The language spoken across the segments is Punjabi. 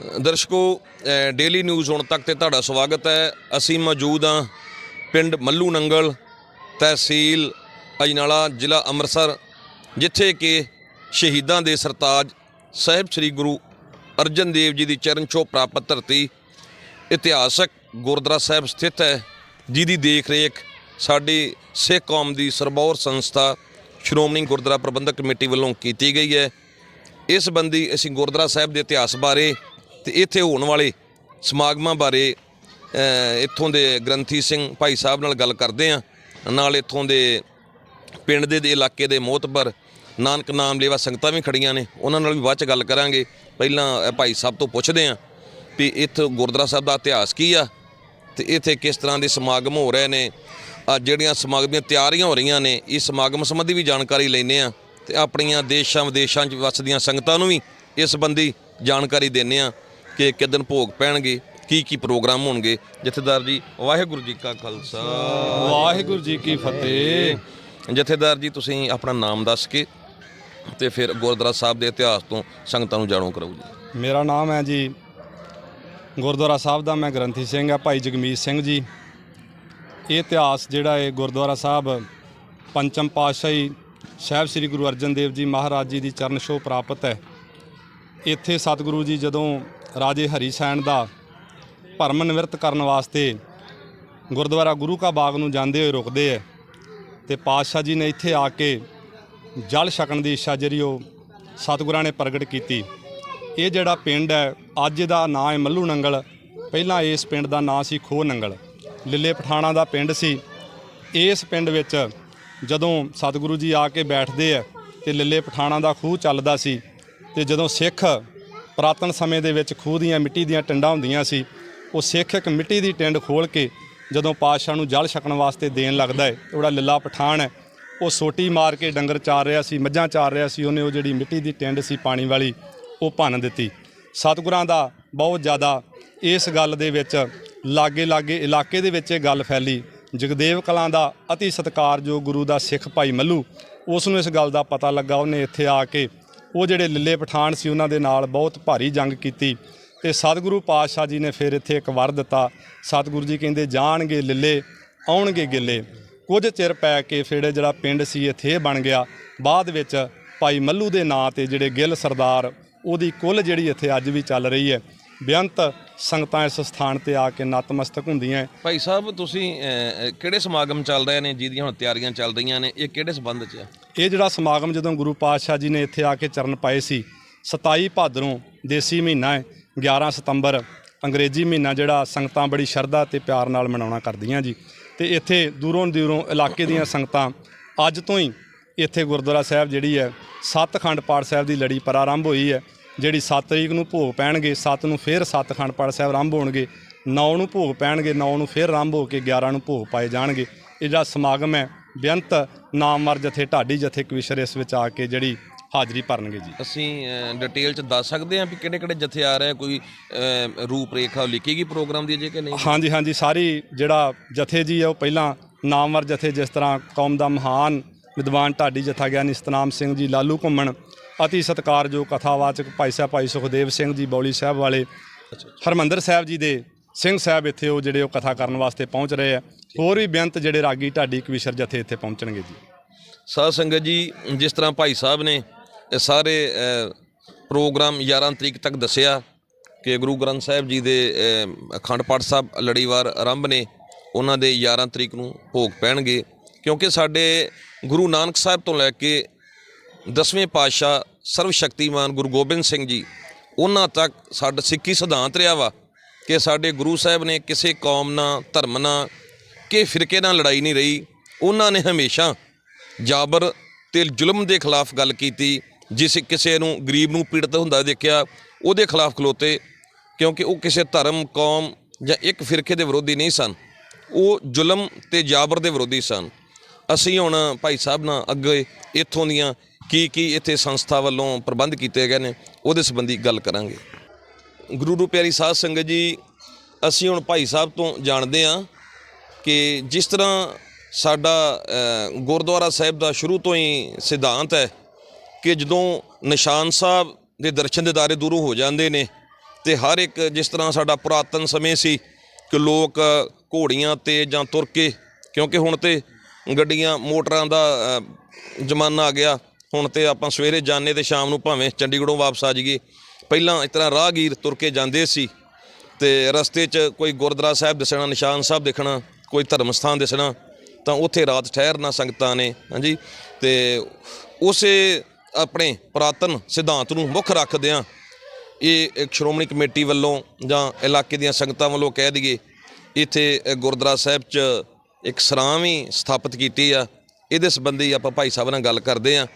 ਦਰਸ਼ਕੋ ਡੇਲੀ ਨਿਊਜ਼ ਹੁਣ ਤੱਕ ਤੇ ਤੁਹਾਡਾ ਸਵਾਗਤ ਹੈ। ਅਸੀਂ ਮੌਜੂਦ ਹਾਂ ਪਿੰਡ ਮੱਲੂ ਨੰਗਲ ਤਹਿਸੀਲ ਅਜਨਾਲਾ, ਜ਼ਿਲ੍ਹਾ ਅੰਮ੍ਰਿਤਸਰ, ਜਿੱਥੇ ਕਿ ਸ਼ਹੀਦਾਂ ਦੇ ਸਰਤਾਜ ਸਾਹਿਬ ਸ੍ਰੀ ਗੁਰੂ ਅਰਜਨ ਦੇਵ ਜੀ ਦੀ ਚਰਨ ਛੋਹ ਪ੍ਰਾਪਤ ਧਰਤੀ ਇਤਿਹਾਸਕ ਗੁਰਦੁਆਰਾ ਸਾਹਿਬ ਸਥਿਤ ਹੈ, ਜਿਹਦੀ ਦੇਖ ਰੇਖ ਸਾਡੀ ਸਿੱਖ ਕੌਮ ਦੀ ਸਰਬੌਰ ਸੰਸਥਾ ਸ਼੍ਰੋਮਣੀ ਗੁਰਦੁਆਰਾ ਪ੍ਰਬੰਧਕ ਕਮੇਟੀ ਵੱਲੋਂ ਕੀਤੀ ਗਈ ਹੈ। ਇਸ ਸੰਬੰਧੀ ਅਸੀਂ ਗੁਰਦੁਆਰਾ ਸਾਹਿਬ ਦੇ ਇਤਿਹਾਸ ਬਾਰੇ ਤੇ ਇੱਥੇ ਹੋਣ ਵਾਲੇ ਸਮਾਗਮਾਂ ਬਾਰੇ ਇੱਥੋਂ ਦੇ ਗ੍ਰੰਥੀ ਸਿੰਘ ਭਾਈ ਸਾਹਿਬ ਨਾਲ ਗੱਲ ਕਰਦੇ ਹਾਂ। ਨਾਲ ਇੱਥੋਂ ਦੇ ਪਿੰਡ ਦੇ ਦੇ ਇਲਾਕੇ ਦੇ ਮੋਤਬਰ ਨਾਨਕ ਨਾਮ ਲੇਵਾ ਸੰਗਤਾਂ ਵੀ ਖੜੀਆਂ ਨੇ। ਉਹਨਾਂ ਨਾਲ ਵੀ ਬਾਅਦ ਚ ਗੱਲ ਕਰਾਂਗੇ। ਪਹਿਲਾਂ ਭਾਈ ਸਾਹਿਬ ਤੋਂ ਪੁੱਛਦੇ ਹਾਂ ਵੀ ਇੱਥੇ ਗੁਰਦੁਆਰਾ ਸਾਹਿਬ ਦਾ ਇਤਿਹਾਸ ਕੀ ਆ ਤੇ ਇੱਥੇ ਕਿਸ ਤਰ੍ਹਾਂ ਦੇ ਸਮਾਗਮ ਹੋ ਰਹੇ ਨੇ। ਆ ਜਿਹੜੀਆਂ ਸਮਾਗਮ ਦੀਆਂ ਤਿਆਰੀਆਂ ਹੋ ਰਹੀਆਂ ਨੇ, ਇਸ ਸਮਾਗਮ ਸੰਬੰਧੀ ਵੀ ਜਾਣਕਾਰੀ ਲੈਣੇ ਆ ਤੇ ਆਪਣੀਆਂ ਦੇਸ਼ਾਂ ਵਿਦੇਸ਼ਾਂ 'ਚ ਵਸਦੀਆਂ ਸੰਗਤਾਂ ਨੂੰ ਵੀ ਇਸ ਸੰਬੰਧੀ ਜਾਣਕਾਰੀ ਦਿੰਨੇ ਆ ਕਿ ਕਿਦਨ ਭੋਗ ਪੈਣਗੇ ਕੀ ਕੀ ਪ੍ਰੋਗਰਾਮ ਹੋਣਗੇ? ਜਥੇਦਾਰ ਜੀ ਵਾਹਿਗੁਰੂ ਜੀ ਕਾ ਖਾਲਸਾ। ਵਾਹਿਗੁਰੂ ਜੀ ਕੀ ਫਤਿਹ। ਜਥੇਦਾਰ ਜੀ ਤੁਸੀਂ ਆਪਣਾ ਨਾਮ ਦੱਸ ਕੇ ਤੇ ਫਿਰ ਗੁਰਦੁਆਰਾ ਸਾਹਿਬ ਦੇ ਇਤਿਹਾਸ ਤੋਂ ਸੰਗਤਾਂ ਨੂੰ ਜਾਣੂ ਕਰਾਓ ਜੀ। ਮੇਰਾ ਨਾਮ ਹੈ ਜੀ ਗੁਰਦੁਆਰਾ ਸਾਹਿਬ ਦਾ ਮੈਂ ਗ੍ਰੰਥੀ ਸਿੰਘ ਆ ਭਾਈ ਜਗਮੀਤ ਸਿੰਘ ਜੀ। ਇਹ ਇਤਿਹਾਸ ਜਿਹੜਾ ਹੈ ਗੁਰਦੁਆਰਾ ਸਾਹਿਬ ਪੰਚਮ ਪਾਤਸ਼ਾਹੀ ਸਾਹਿਬ ਸ੍ਰੀ ਗੁਰੂ ਅਰਜਨ ਦੇਵ ਜੀ ਮਹਾਰਾਜ ਜੀ ਦੀ ਚਰਨ ਛੋਹ ਪ੍ਰਾਪਤ ਹੈ। ਇੱਥੇ ਸਤਿਗੁਰੂ ਜੀ ਜਦੋਂ ਰਾਜੇ ਹਰੀ ਸੈਨ ਦਾ ਭਰਮ ਨਿਵਰਤ ਕਰਨ ਵਾਸਤੇ ਗੁਰਦੁਆਰਾ ਗੁਰੂ ਕਾ ਬਾਗ ਨੂੰ ਜਾਂਦੇ ਹੋਏ ਰੁਕਦੇ ਹੈ ਤੇ ਪਾਤਸ਼ਾਹ ਜੀ ਨੇ ਇੱਥੇ ਆ ਕੇ ਜਲ ਛਕਣ ਦੀ ਇੱਛਾ ਜਿਹੜੀ ਉਹ ਸਤਿਗੁਰਾਂ ਨੇ ਪ੍ਰਗਟ ਕੀਤੀ। ਇਹ ਜਿਹੜਾ ਪਿੰਡ ਹੈ, ਅੱਜ ਦਾ ਨਾਂ ਹੈ ਮੱਲੂ ਨੰਗਲ। ਪਹਿਲਾਂ ਇਸ ਪਿੰਡ ਦਾ ਨਾਂ ਸੀ ਖੋਹ ਨੰਗਲ। ਲਿੱਲੇ ਪਠਾਣਾ ਦਾ ਪਿੰਡ ਸੀ। ਇਸ ਪਿੰਡ ਵਿੱਚ ਜਦੋਂ ਸਤਿਗੁਰੂ ਜੀ ਆ ਕੇ ਬੈਠਦੇ ਆ ਤੇ ਲਿੱਲੇ ਪਠਾਣਾ ਦਾ ਖੂਹ ਚੱਲਦਾ ਸੀ ਤੇ ਜਦੋਂ ਸਿੱਖ ਪੁਰਾਤਨ ਸਮੇਂ ਦੇ ਵਿੱਚ ਖੂਹ ਦੀਆਂ ਮਿੱਟੀ ਦੀਆਂ ਟਿੰਡਾਂ ਹੁੰਦੀਆਂ ਸੀ, ਉਹ ਸਿੱਖ ਇੱਕ ਮਿੱਟੀ ਦੀ ਟਿੰਡ ਖੋਲ ਕੇ ਜਦੋਂ ਪਾਤਸ਼ਾਹ ਨੂੰ ਜਲ ਛਕਣ ਵਾਸਤੇ ਦੇਣ ਲੱਗਦਾ ਹੈ, ਤੇ ਉਹਦਾ ਲਿੱਲਾ ਪਠਾਣ ਹੈ, ਉਹ ਸੋਟੀ ਮਾਰ ਕੇ ਡੰਗਰ ਚਾਰ ਰਿਹਾ ਸੀ, ਮੱਝਾਂ ਚਾਰ ਰਿਹਾ ਸੀ, ਉਹਨੇ ਉਹ ਜਿਹੜੀ ਮਿੱਟੀ ਦੀ ਟਿੰਡ ਸੀ ਪਾਣੀ ਵਾਲੀ, ਉਹ ਭੰਨ ਦਿੱਤੀ। ਸਤਿਗੁਰਾਂ ਦਾ ਬਹੁਤ ਜ਼ਿਆਦਾ ਇਸ ਗੱਲ ਦੇ ਵਿੱਚ ਲਾਗੇ ਲਾਗੇ ਇਲਾਕੇ ਦੇ ਵਿੱਚ ਇਹ ਗੱਲ ਫੈਲੀ। ਜਗਦੇਵ ਕਲਾਂ ਦਾ ਅਤੀ ਸਤਿਕਾਰਯੋਗ ਗੁਰੂ ਦਾ ਸਿੱਖ ਭਾਈ ਮੱਲੂ, ਉਸ ਨੂੰ ਇਸ ਗੱਲ ਦਾ ਪਤਾ ਲੱਗਾ, ਉਹਨੇ ਇੱਥੇ ਆ ਕੇ ਉਹ ਜਿਹੜੇ ਲਿੱਲੇ ਪਠਾਨ ਸੀ ਉਹਨਾਂ ਦੇ ਨਾਲ ਬਹੁਤ ਭਾਰੀ ਜੰਗ ਕੀਤੀ ਤੇ ਸਤਿਗੁਰੂ ਪਾਤਸ਼ਾਹ ਜੀ ਨੇ ਫਿਰ ਇੱਥੇ ਇੱਕ ਵਰ ਦਿੱਤਾ। ਸਤਿਗੁਰੂ ਜੀ ਕਹਿੰਦੇ, ਜਾਣਗੇ ਲਿੱਲੇ, ਆਉਣਗੇ ਗਿੱਲੇ। ਕੁਝ ਚਿਰ ਪੈ ਕੇ ਫਿਰ ਜਿਹੜਾ ਪਿੰਡ ਸੀ ਇੱਥੇ ਇਹ ਬਣ ਗਿਆ। ਬਾਅਦ ਵਿੱਚ ਭਾਈ ਮੱਲੂ ਦੇ ਨਾਂ ਤੇ ਜਿਹੜੇ ਗਿੱਲ ਸਰਦਾਰ, ਉਹਦੀ ਕੁੱਲ ਜਿਹੜੀ ਇੱਥੇ ਅੱਜ ਵੀ ਚੱਲ ਰਹੀ ਹੈ ਬੇਅੰਤ ਸੰਗਤਾਂ ਇਸ ਸਥਾਨ ਤੇ ਆ ਕੇ ਨਤਮਸਤਕ ਹੁੰਦੀਆਂ ਭਾਈ ਸਾਹਿਬ ਤੁਸੀਂ ਕਿਹੜੇ ਸਮਾਗਮ ਚੱਲ ਰਹੇ ਨੇ ਜਿਹਦੀਆਂ ਹੁਣ ਤਿਆਰੀਆਂ ਚੱਲ ਰਹੀਆਂ ਨੇ ਇਹ ਕਿਹੜੇ ਸਬੰਧ 'ਚ ਆ? ਇਹ ਜਿਹੜਾ ਸਮਾਗਮ ਜਦੋਂ ਗੁਰੂ ਪਾਤਸ਼ਾਹ ਜੀ ਨੇ ਇੱਥੇ ਆ ਕੇ ਚਰਨ ਪਾਏ ਸੀ 27 ਭਾਦਰੋਂ ਦੇਸੀ ਮਹੀਨਾ ਹੈ 11 ਸਤੰਬਰ ਅੰਗਰੇਜ਼ੀ ਮਹੀਨਾ ਜਿਹੜਾ ਸੰਗਤਾਂ ਬੜੀ ਸ਼ਰਧਾ ਤੇ ਪਿਆਰ ਨਾਲ ਮਨਾਉਣਾ ਕਰਦੀਆਂ ਜੀ। ਤੇ ਇੱਥੇ ਦੂਰੋਂ ਦੂਰੋਂ ਇਲਾਕੇ ਦੀਆਂ ਸੰਗਤਾਂ ਅੱਜ ਤੋਂ ਹੀ ਇੱਥੇ ਗੁਰਦੁਆਰਾ ਸਾਹਿਬ ਜਿਹੜੀ ਹੈ ਸੱਤ ਅਖੰਡ ਪਾਠ ਸਾਹਿਬ ਦੀ ਲੜੀ ਪ੍ਰਾਰੰਭ ਹੋਈ ਹੈ। ਜਿਹੜੀ 7 ਤਰੀਕ ਨੂੰ ਭੋਗ ਪੈਣਗੇ 7 ਨੂੰ ਫਿਰ ਸੱਤ ਅਖੰਡ ਪਾਠ ਸਾਹਿਬ ਆਰੰਭ ਹੋਣਗੇ 9 ਨੂੰ ਭੋਗ ਪੈਣਗੇ 9 ਨੂੰ ਫਿਰ ਆਰੰਭ ਹੋ ਕੇ 11 ਨੂੰ ਭੋਗ ਪਾਏ ਜਾਣਗੇ। ਇਹ ਜਿਹੜਾ ਸਮਾਗਮ ਹੈ ਬੇਅੰਤ ਨਾਮਵਰ ਜਥੇ ਢਾਡੀ ਜਥੇ ਕਵਿਸ਼ਰ ਇਸ ਵਿੱਚ ਆ ਕੇ ਜਿਹੜੀ ਹਾਜ਼ਰੀ ਭਰਨਗੇ ਜੀ। ਅਸੀਂ ਡਿਟੇਲ 'ਚ ਦੱਸ ਸਕਦੇ ਹਾਂ ਵੀ ਕਿਹੜੇ ਕਿਹੜੇ ਜਥੇ ਆ ਰਹੇ ਕੋਈ ਰੂਪ ਰੇਖਾ ਲਿਖੀ ਗਈ ਪ੍ਰੋਗਰਾਮ ਦੀ ਜੇ ਕਿ ਨਹੀਂ? ਹਾਂਜੀ ਹਾਂਜੀ ਸਾਰੀ ਜਿਹੜਾ ਜਥੇ ਜੀ ਹੈ ਉਹ ਪਹਿਲਾਂ ਨਾਮਵਰ ਜਥੇ ਜਿਸ ਤਰ੍ਹਾਂ ਕੌਮ ਦਾ ਮਹਾਨ ਵਿਦਵਾਨ ਢਾਡੀ ਜਥਾ ਗਿਆਨੀ ਸਤਨਾਮ ਸਿੰਘ ਜੀ ਲਾਲੂ ਘੁੰਮਣ ਅਤੀ ਸਤਿਕਾਰਯੋਗ ਕਥਾਵਾਚਕ ਭਾਈ ਸਾਹਿਬ ਭਾਈ ਸੁਖਦੇਵ ਸਿੰਘ ਜੀ ਬੌਲੀ ਸਾਹਿਬ ਵਾਲੇ ਹਰਮੰਦਰ ਸਾਹਿਬ ਜੀ ਦੇ ਸਿੰਘ ਸਾਹਿਬ ਇੱਥੇ ਉਹ ਜਿਹੜੇ ਉਹ ਕਥਾ ਕਰਨ ਵਾਸਤੇ ਪਹੁੰਚ ਰਹੇ ਆ। ਹੋਰ ਵੀ ਬੇਅੰਤ ਜਿਹੜੇ ਰਾਗੀ ਢਾਡੀ ਕਵਿਸ਼ਰ ਜਥੇ ਇੱਥੇ ਪਹੁੰਚਣਗੇ ਜੀ। ਸਾਧ ਸੰਗਤ ਜੀ ਜਿਸ ਤਰ੍ਹਾਂ ਭਾਈ ਸਾਹਿਬ ਨੇ ਇਹ ਸਾਰੇ ਪ੍ਰੋਗਰਾਮ 11 ਤਰੀਕ ਤੱਕ ਦੱਸਿਆ ਕਿ ਗੁਰੂ ਗ੍ਰੰਥ ਸਾਹਿਬ ਜੀ ਦੇ ਅਖੰਡ ਪਾਠ ਸਾਹਿਬ ਲੜੀਵਾਰ ਆਰੰਭ ਨੇ ਉਹਨਾਂ ਦੇ 11 ਤਰੀਕ ਨੂੰ ਭੋਗ ਪੈਣਗੇ। ਕਿਉਂਕਿ ਸਾਡੇ ਗੁਰੂ ਨਾਨਕ ਸਾਹਿਬ ਤੋਂ ਲੈ ਕੇ ਦਸਵੇਂ ਪਾਤਸ਼ਾਹ ਸਰਵ ਸ਼ਕਤੀਮਾਨ ਗੁਰੂ ਗੋਬਿੰਦ ਸਿੰਘ ਜੀ, ਉਹਨਾਂ ਤੱਕ ਸਾਡਾ ਸਿੱਖੀ ਸਿਧਾਂਤ ਰਿਹਾ ਵਾ ਕਿ ਸਾਡੇ ਗੁਰੂ ਸਾਹਿਬ ਨੇ ਕਿਸੇ ਕੌਮ ਨਾਲ, ਧਰਮ ਨਾਲ ਕਿ ਫਿਰਕੇ ਨਾਲ ਲੜਾਈ ਨਹੀਂ ਰਹੀ। ਉਹਨਾਂ ਨੇ ਹਮੇਸ਼ਾ ਜਾਬਰ ਤੇ ਜ਼ੁਲਮ ਦੇ ਖਿਲਾਫ ਗੱਲ ਕੀਤੀ, ਜਿਸ ਕਿਸੇ ਨੂੰ ਗਰੀਬ ਨੂੰ ਪੀੜਤ ਹੁੰਦਾ ਦੇਖਿਆ, ਉਹਦੇ ਖਿਲਾਫ ਖਲੋਤੇ, ਕਿਉਂਕਿ ਉਹ ਕਿਸੇ ਧਰਮ, ਕੌਮ ਜਾਂ ਇੱਕ ਫਿਰਕੇ ਦੇ ਵਿਰੋਧੀ ਨਹੀਂ ਸਨ। ਉਹ ਜ਼ੁਲਮ ਤੇ ਜਾਬਰ ਦੇ ਵਿਰੋਧੀ ਸਨ। ਅਸੀਂ ਹੁਣ ਭਾਈ ਸਾਹਿਬ ਨਾਲ ਅੱਗੇ ਇੱਥੋਂ ਦੀਆਂ ਕੀ ਕੀ ਇੱਥੇ ਸੰਸਥਾ ਵੱਲੋਂ ਪ੍ਰਬੰਧ ਕੀਤੇ ਗਏ ਨੇ, ਉਹਦੇ ਸੰਬੰਧੀ ਗੱਲ ਕਰਾਂਗੇ। ਗੁਰੂ ਨੂੰ ਪਿਆਰੀ ਸਾਧ ਸੰਗਤ ਜੀ, ਅਸੀਂ ਹੁਣ ਭਾਈ ਸਾਹਿਬ ਤੋਂ ਜਾਣਦੇ ਹਾਂ ਕਿ ਜਿਸ ਤਰ੍ਹਾਂ ਸਾਡਾ ਗੁਰਦੁਆਰਾ ਸਾਹਿਬ ਦਾ ਸ਼ੁਰੂ ਤੋਂ ਹੀ ਸਿਧਾਂਤ ਹੈ ਕਿ ਜਦੋਂ ਨਿਸ਼ਾਨ ਸਾਹਿਬ ਦੇ ਦਰਸ਼ਨ ਦੇ ਦਿਦਾਰੇ ਦੂਰੋਂ ਹੋ ਜਾਂਦੇ ਨੇ ਤੇ ਹਰ ਇੱਕ ਜਿਸ ਤਰ੍ਹਾਂ ਸਾਡਾ ਪੁਰਾਤਨ ਸਮੇਂ ਸੀ ਕਿ ਲੋਕ ਘੋੜੀਆਂ ਤੇ ਜਾਂ ਤੁਰ ਕੇ, ਕਿਉਂਕਿ ਹੁਣ ਤੇ ਗੱਡੀਆਂ, ਮੋਟਰਾਂ ਦਾ ਜ਼ਮਾਨਾ ਆ ਗਿਆ ਹੁਣ ਤੇ ਆਪਾਂ ਸਵੇਰੇ ਜਾਂਦੇ ਤੇ ਸ਼ਾਮ ਨੂੰ ਭਾਵੇਂ ਚੰਡੀਗੜ੍ਹੋਂ ਵਾਪਸ ਆ ਜਾਈਏ। ਪਹਿਲਾਂ ਇਸ ਤਰ੍ਹਾਂ ਰਾਹਗੀਰ ਤੁਰ ਕੇ ਜਾਂਦੇ ਸੀ ਤੇ ਰਸਤੇ 'ਚ ਕੋਈ ਗੁਰਦੁਆਰਾ ਸਾਹਿਬ ਦਿਸਣਾ, ਨਿਸ਼ਾਨ ਸਾਹਿਬ ਦਿਖਣਾ, ਕੋਈ ਧਰਮ ਸਥਾਨ ਦਿਸਣਾ, ਤਾਂ ਉੱਥੇ ਰਾਤ ਠਹਿਰਨਾ ਸੰਗਤਾਂ ਨੇ, ਹਾਂਜੀ। ਤੇ ਉਸੇ ਆਪਣੇ ਪੁਰਾਤਨ ਸਿਧਾਂਤ ਨੂੰ ਮੁੱਖ ਰੱਖਦਿਆਂ ਇਹ ਇੱਕ ਸ਼੍ਰੋਮਣੀ ਕਮੇਟੀ ਵੱਲੋਂ ਜਾਂ ਇਲਾਕੇ ਦੀਆਂ ਸੰਗਤਾਂ ਵੱਲੋਂ ਕਹਿ ਦਈਏ, ਇੱਥੇ ਗੁਰਦੁਆਰਾ ਸਾਹਿਬ 'ਚ ਇੱਕ ਸਰਾਂ ਵੀ ਸਥਾਪਿਤ ਕੀਤੀ ਆ। ਇਹਦੇ ਸੰਬੰਧੀ ਆਪਾਂ ਭਾਈ ਸਾਹਿਬ ਨਾਲ ਗੱਲ ਕਰਦੇ ਆ।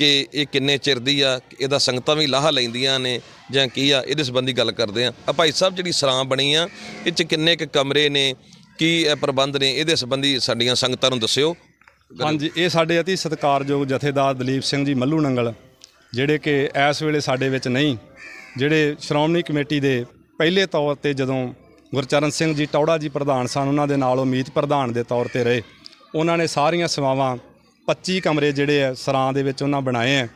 ਕਿ ਇਹ ਕਿੰਨੇ ਚਿਰ ਦੀ ਆ, ਇਹਦਾ ਸੰਗਤਾਂ ਵੀ ਲਾਹਾ ਲੈਂਦੀਆਂ ਨੇ, ਜਾਂ ਕੀ ਆ, ਇਹਦੇ ਸੰਬੰਧੀ ਗੱਲ ਕਰਦੇ ਆ। ਆ ਭਾਈ ਸਾਹਿਬ ਜਿਹੜੀ ਸਰਾਂ ਬਣੀ ਆ ਇਹ 'ਚ ਕਿੰਨੇ ਕੁ ਕਮਰੇ ਨੇ, ਕੀ ਇਹ ਪ੍ਰਬੰਧ ਨੇ, ਇਹਦੇ ਸੰਬੰਧੀ ਸਾਡੀਆਂ ਸੰਗਤਾਂ ਨੂੰ ਦੱਸਿਓ। ਹਾਂਜੀ, ਇਹ ਸਾਡੇ ਅਤੀ ਸਤਿਕਾਰਯੋਗ ਜਥੇਦਾਰ ਦਲੀਪ ਸਿੰਘ ਜੀ ਮੱਲੂ ਨੰਗਲ, ਜਿਹੜੇ ਕਿ ਇਸ ਵੇਲੇ ਸਾਡੇ ਵਿੱਚ ਨਹੀਂ, ਜਿਹੜੇ ਸ਼੍ਰੋਮਣੀ ਕਮੇਟੀ ਦੇ ਪਹਿਲੇ ਤੌਰ ਤੇ ਜਦੋਂ ਗੁਰਚਰਨ ਸਿੰਘ ਜੀ ਟੌੜਾ ਜੀ ਪ੍ਰਧਾਨ ਸਨ, ਉਹਨਾਂ ਦੇ ਨਾਲ ਉਮੀਦ ਪ੍ਰਧਾਨ ਦੇ ਤੌਰ ਤੇ ਰਹੇ। ਉਹਨਾਂ ਨੇ ਸਾਰੀਆਂ ਸੇਵਾਵਾਂ 25 ਕਮਰੇ ਜਿਹੜੇ ਆ, ਸਰਾਂ ਦੇ ਵਿੱਚ ਉਹਨਾਂ ਬਣਾਏ ਆ।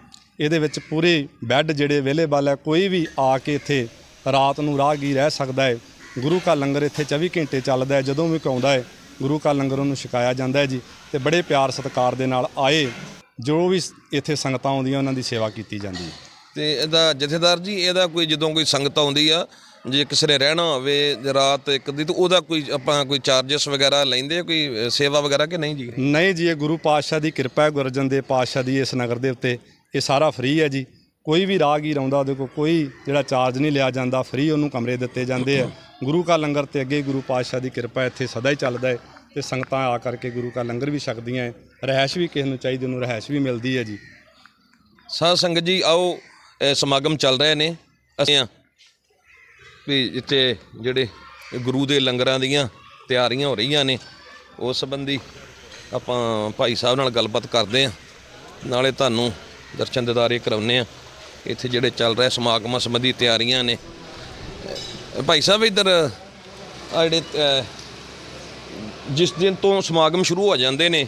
ਇਹਦੇ ਵਿੱਚ ਪੂਰੇ ਬੈੱਡ ਜਿਹੜੇ ਅਵੇਲੇਬਲ ਹੈ ਕੋਈ ਵੀ ਆ ਕੇ ਇੱਥੇ ਰਾਤ ਨੂੰ ਰਾਹਗੀ ਰਹਿ ਸਕਦਾ ਹੈ ਗੁਰੂ ਕਾ ਲੰਗਰ ਇੱਥੇ 24 ਘੰਟੇ ਚੱਲਦਾ ਹੈ ਜਦੋਂ ਵੀ ਕੋਈ ਹੈ ਗੁਰੂ ਕਾ ਲੰਗਰ ਉਹਨੂੰ ਛਕਾਇਆ ਜਾਂਦਾ ਹੈ ਜੀ ਤੇ ਬੜੇ ਪਿਆਰ ਸਤਿਕਾਰ ਦੇ ਨਾਲ ਆਏ। ਜੋ ਵੀ ਇੱਥੇ ਸੰਗਤਾਂ ਆਉਂਦੀਆਂ, ਉਹਨਾਂ ਦੀ ਸੇਵਾ ਕੀਤੀ ਜਾਂਦੀ ਹੈ ਤੇ ਇਹਦਾ ਜਥੇਦਾਰ ਜੀ, ਇਹਦਾ ਕੋਈ, ਜਦੋਂ ਕੋਈ ਸੰਗਤ ਆਉਂਦੀ ਆ ਜੇ ਕਿਸੇ ਨੇ ਰਹਿਣਾ ਹੋਵੇ ਰਾਤ ਇੱਕ ਦੀ ਤਾਂ ਉਹਦਾ ਕੋਈ ਆਪਾਂ ਕੋਈ ਚਾਰजेस ਵਗੈਰਾ ਲੈਂਦੇ ਕੋਈ ਸੇਵਾ ਵਗੈਰਾ ਕਿ ਨਹੀਂ ਜੀ? ਨਹੀਂ ਜੀ ਇਹ ਗੁਰੂ ਪਾਤਸ਼ਾਹ ਦੀ ਕਿਰਪਾ ਹੈ ਗੁਰਜਨ ਦੇ ਪਾਤਸ਼ਾਹ ਦੀ ਇਸ ਨਗਰ ਦੇ ਉੱਤੇ। ਇਹ ਸਾਰਾ ਫ੍ਰੀ ਹੈ ਜੀ। ਕੋਈ ਵੀ ਰਾਹਗੀਰ ਆਉਂਦਾ ਉਹਦੇ ਕੋਲ ਕੋਈ ਜਿਹੜਾ ਚਾਰਜ ਨਹੀਂ ਲਿਆ ਜਾਂਦਾ ਫ੍ਰੀ ਉਹਨੂੰ ਕਮਰੇ ਦਿੱਤੇ ਜਾਂਦੇ ਆ। ਗੁਰੂ ਕਾ ਲੰਗਰ ਤੇ ਅੱਗੇ ਗੁਰੂ ਪਾਤਸ਼ਾਹ ਦੀ ਕਿਰਪਾ ਇੱਥੇ ਸਦਾ ਹੀ ਚੱਲਦਾ ਹੈ ਤੇ ਸੰਗਤਾਂ ਆ ਕਰਕੇ ਗੁਰੂ ਕਾ ਲੰਗਰ ਵੀ ਛਕਦੀਆਂ ਹੈ। ਰਹਿائش ਵੀ ਕਿਸੇ ਨੂੰ ਚਾਹੀਦੀ ਉਹਨੂੰ ਰਹਿائش ਵੀ ਮਿਲਦੀ ਹੈ ਜੀ। ਸਾਧ ਸੰਗਤ ਜੀ ਆਓ ਸਮਾਗਮ ਚੱਲ ਰਹੇ ਨੇ। ਅਸੀਂ ਵੀ ਇੱਥੇ ਜਿਹੜੇ ਗੁਰੂ ਦੇ ਲੰਗਰਾਂ ਦੀਆਂ ਤਿਆਰੀਆਂ ਹੋ ਰਹੀਆਂ ਨੇ, ਉਸ ਸੰਬੰਧੀ ਆਪਾਂ ਭਾਈ ਸਾਹਿਬ ਨਾਲ ਗੱਲਬਾਤ ਕਰਦੇ ਆ ਨਾਲੇ ਤੁਹਾਨੂੰ ਦਰਸ਼ਨ ਦਿਦਾਰੇ ਕਰਾਉਨੇ ਆ ਇੱਥੇ ਜਿਹੜੇ ਚੱਲ ਰਹੇ ਸਮਾਗਮਾਂ ਸੰਬੰਧੀ ਤਿਆਰੀਆਂ ਨੇ। ਭਾਈ ਸਾਹਿਬ, ਇੱਧਰ ਆ ਜਿਹੜੇ ਜਿਸ ਦਿਨ ਤੋਂ ਸਮਾਗਮ ਸ਼ੁਰੂ ਹੋ ਜਾਂਦੇ ਨੇ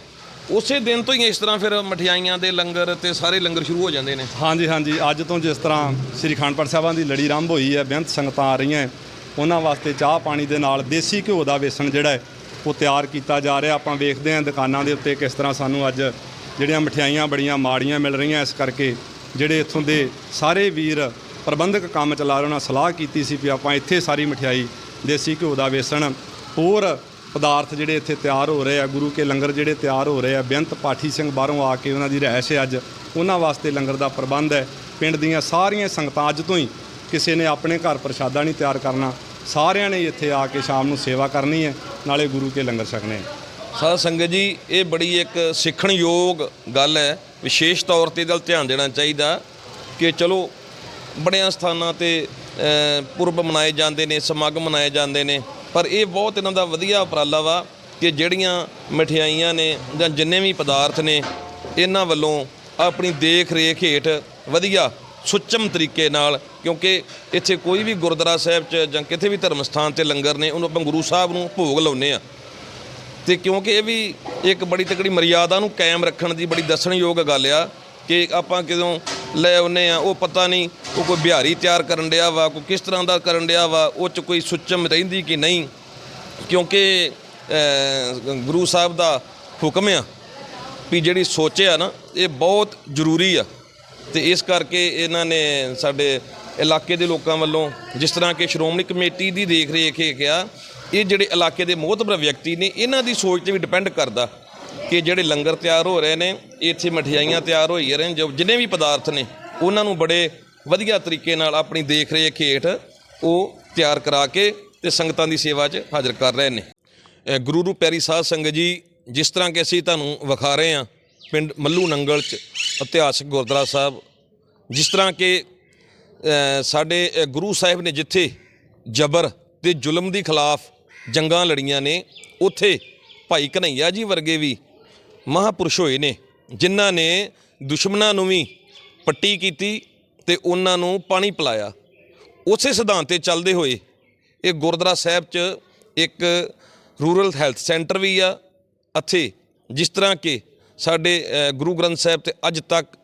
ਉਸੇ ਦਿਨ ਤੋਂ ਹੀ ਇਸ ਤਰ੍ਹਾਂ ਫਿਰ ਮਠਿਆਈਆਂ ਦੇ ਲੰਗਰ ਤੇ ਸਾਰੇ ਲੰਗਰ ਸ਼ੁਰੂ ਹੋ ਜਾਂਦੇ ਨੇ। ਹਾਂਜੀ ਹਾਂਜੀ। ਅੱਜ ਤੋਂ ਜਿਸ ਤਰ੍ਹਾਂ ਸ੍ਰੀ ਅਖੰਡ ਸਾਹਿਬਾਂ ਦੀ ਲੜੀ ਆਰੰਭ ਹੋਈ ਹੈ, ਬੇਅੰਤ ਸੰਗਤਾਂ ਆ ਰਹੀਆਂ ਉਹਨਾਂ ਵਾਸਤੇ ਚਾਹ ਪਾਣੀ ਦੇ ਨਾਲ ਦੇਸੀ ਘਿਓ ਦਾ ਵੇਸਣ ਜਿਹੜਾ ਹੈ, ਉਹ ਤਿਆਰ ਕੀਤਾ ਜਾ ਰਿਹਾ। ਆਪਾਂ ਵੇਖਦੇ ਹਾਂ ਦੁਕਾਨਾਂ ਦੇ ਉੱਤੇ ਕਿਸ ਤਰ੍ਹਾਂ ਸਾਨੂੰ ਅੱਜ ਜਿਹੜੀਆਂ ਮਠਿਆਈਆਂ ਬੜੀਆਂ ਮਾੜੀਆਂ ਮਿਲ ਰਹੀਆਂ ਇਸ ਕਰਕੇ, ਜਿਹੜੇ ਇੱਥੋਂ ਦੇ ਸਾਰੇ ਵੀਰ ਪ੍ਰਬੰਧਕ ਕੰਮ ਚਲਾ ਰਹੇ ਉਹਨਾਂ ਸਲਾਹ ਕੀਤੀ ਸੀ ਵੀ ਆਪਾਂ ਇੱਥੇ ਸਾਰੀ ਮਠਿਆਈ ਦੇਸੀ ਘਿਓ ਦਾ ਵੇਸਣ ਹੋਰ ਪਦਾਰਥ ਜਿਹੜੇ ਇੱਥੇ ਤਿਆਰ ਹੋ ਰਹੇ ਆ, ਗੁਰੂ ਕੇ ਲੰਗਰ ਜਿਹੜੇ ਤਿਆਰ ਹੋ ਰਹੇ ਆ, ਬੇਅੰਤ ਪਾਠੀ ਸਿੰਘ ਬਾਹਰੋਂ ਆ ਕੇ ਉਹਨਾਂ ਦੀ ਰਹਿਸ਼ ਹੈ ਅੱਜ। ਉਹਨਾਂ ਵਾਸਤੇ ਲੰਗਰ ਦਾ ਪ੍ਰਬੰਧ ਹੈ। ਪਿੰਡ ਦੀਆਂ ਸਾਰੀਆਂ ਸੰਗਤਾਂ ਅੱਜ ਤੋਂ ਹੀ ਕਿਸੇ ਨੇ ਆਪਣੇ ਘਰ ਪ੍ਰਸ਼ਾਦਾ ਨਹੀਂ ਤਿਆਰ ਕਰਨਾ। ਸਾਰਿਆਂ ਨੇ ਇੱਥੇ ਆ ਕੇ ਸ਼ਾਮ ਨੂੰ ਸੇਵਾ ਕਰਨੀ ਹੈ। ਨਾਲੇ ਗੁਰੂ ਕੇ ਲੰਗਰ ਛਕਣੇ ਸਾਧ ਸੰਗਤ ਜੀ, ਇਹ ਬੜੀ ਇੱਕ ਸਿੱਖਣਯੋਗ ਗੱਲ ਹੈ। ਵਿਸ਼ੇਸ਼ ਤੌਰ ਤੇ ਇਹਦਾ ਧਿਆਨ ਦੇਣਾ ਚਾਹੀਦਾ ਕਿ ਚਲੋ, ਬੜਿਆਂ ਸਥਾਨਾਂ ਤੇ ਪੁਰਬ ਮਨਾਏ ਜਾਂਦੇ ਨੇ, ਸਮਾਗਮ ਮਨਾਏ ਜਾਂਦੇ ਨੇ। ਪਰ ਇਹ ਬਹੁਤ ਇਹਨਾਂ ਦਾ ਵਧੀਆ ਉਪਰਾਲਾ ਵਾ ਕਿ ਜਿਹੜੀਆਂ ਮਠਿਆਈਆਂ ਨੇ ਜਾਂ ਜਿੰਨੇ ਵੀ ਪਦਾਰਥ ਨੇ, ਇਹਨਾਂ ਵੱਲੋਂ ਆਪਣੀ ਦੇਖ ਰੇਖ ਹੇਠ ਵਧੀਆ, ਸੁੱਚਮ ਤਰੀਕੇ ਨਾਲ, ਕਿਉਂਕਿ ਇੱਥੇ ਕੋਈ ਵੀ ਗੁਰਦੁਆਰਾ ਸਾਹਿਬ 'ਚ ਜਾਂ ਕਿਤੇ ਵੀ ਧਰਮ ਸਥਾਨ ਤੇ ਲੰਗਰ ਨੇ, ਉਹਨੂੰ ਆਪਾਂ ਗੁਰੂ ਸਾਹਿਬ ਨੂੰ ਭੋਗ ਲਾਉਂਦੇ ਆ ਤੇ ਕਿਉਂਕਿ ਇਹ ਵੀ ਇੱਕ ਬੜੀ ਤਕੜੀ ਮਰਿਆਦਾ ਨੂੰ ਕਾਇਮ ਰੱਖਣ ਦੀ ਬੜੀ ਦੱਸਣਯੋਗ ਗੱਲ ਆ ਕਿ ਆਪਾਂ ਕਿਦੋਂ ਲੈ ਆਉਨੇ ਆ। ਉਹ ਪਤਾ ਨਹੀਂ ਉਹ ਕੋਈ ਬਿਹਾਰੀ ਤਿਆਰ ਕਰਨ ਡਿਆ ਵਾ, ਕੋਈ ਕਿਸ ਤਰ੍ਹਾਂ ਦਾ ਕਰਨ ਡਿਆ ਵਾ, ਉਹ ਚ ਕੋਈ ਸੁੱਚਮ ਰਹਿੰਦੀ ਕਿ ਨਹੀਂ? ਕਿਉਂਕਿ ਗੁਰੂ ਸਾਹਿਬ ਦਾ ਹੁਕਮ ਆ ਵੀ ਜਿਹੜੀ ਸੋਚ ਆ ਨਾ, ਇਹ ਬਹੁਤ ਜ਼ਰੂਰੀ ਆ। ਤੇ ਇਸ ਕਰਕੇ ਇਹਨਾਂ ਨੇ ਸਾਡੇ ਇਲਾਕੇ ਦੇ ਲੋਕਾਂ ਵੱਲੋਂ ਜਿਸ ਤਰ੍ਹਾਂ ਕਿ ਸ਼੍ਰੋਮਣੀ ਕਮੇਟੀ ਦੀ ਦੇਖ ਰੇਖ ਇਹ ਕਿਹਾ, ਇਹ ਜਿਹੜੇ ਇਲਾਕੇ ਦੇ ਮੋਹਤਬਰ ਵਿਅਕਤੀ ਨੇ, ਇਹਨਾਂ ਦੀ ਸੋਚ ਤੇ ਵੀ ਡਿਪੈਂਡ ਕਰਦਾ। ਕਿ ਜਿਹੜੇ ਲੰਗਰ ਤਿਆਰ ਹੋ ਰਹੇ ਨੇ ਇੱਥੇ ਮਠਿਆਈਆਂ ਤਿਆਰ ਹੋਈ ਰਹੇ ਨੇ, ਜੋ ਜਿੰਨੇ ਵੀ ਪਦਾਰਥ ਨੇ, ਉਹਨਾਂ ਨੂੰ ਬੜੇ ਵਧੀਆ ਤਰੀਕੇ ਨਾਲ ਆਪਣੀ ਦੇਖ ਰੇਖ ਹੇਠ ਉਹ ਤਿਆਰ ਕਰਾ ਕੇ ਤੇ ਸੰਗਤਾਂ ਦੀ ਸੇਵਾ 'ਚ ਹਾਜ਼ਰ ਕਰ ਰਹੇ ਨੇ। ਗੁਰੂ ਰੂਪ ਪੈਰੀ ਸਾਧ ਸੰਗਤ ਜੀ, ਜਿਸ ਤਰ੍ਹਾਂ ਕਿ ਅਸੀਂ ਤੁਹਾਨੂੰ ਵਿਖਾ ਰਹੇ ਹਾਂ, ਪਿੰਡ ਮੱਲੂ ਨੰਗਲ 'ਚ ਇਤਿਹਾਸਕ ਗੁਰਦੁਆਰਾ ਸਾਹਿਬ, ਜਿਸ ਤਰ੍ਹਾਂ ਕਿ ਸਾਡੇ ਗੁਰੂ ਸਾਹਿਬ ਨੇ ਜਿੱਥੇ ਜਬਰ ਤੇ ਜ਼ੁਲਮ ਦੇ ਖਿਲਾਫ ਜੰਗਾਂ ਲੜੀਆਂ ਨੇ, ਉੱਥੇ ਭਾਈ ਕਨਈਆ ਜੀ ਵਰਗੇ ਵੀ ਮਹਾਪੁਰਸ਼ ਹੋਏ ਨੇ, ਜਿਨ੍ਹਾਂ ਨੇ ਦੁਸ਼ਮਣਾਂ ਨੂੰ ਵੀ ਪੱਟੀ ਕੀਤੀ ਤੇ ਉਹਨਾਂ ਨੂੰ ਪਾਣੀ ਪਿਲਾਇਆ। ਉਸੇ ਸਿਧਾਂਤ ਤੇ ਚੱਲਦੇ ਹੋਏ ਇਹ ਗੁਰਦੁਆਰਾ ਸਾਹਿਬ 'ਚ ਇੱਕ ਰੂਰਲ ਹੈਲਥ ਸੈਂਟਰ ਵੀ ਆ। ਇੱਥੇ ਜਿਸ ਤਰ੍ਹਾਂ ਕਿ ਸਾਡੇ ਗੁਰੂ ਗ੍ਰੰਥ ਸਾਹਿਬ ਤੇ ਅੱਜ ਤੱਕ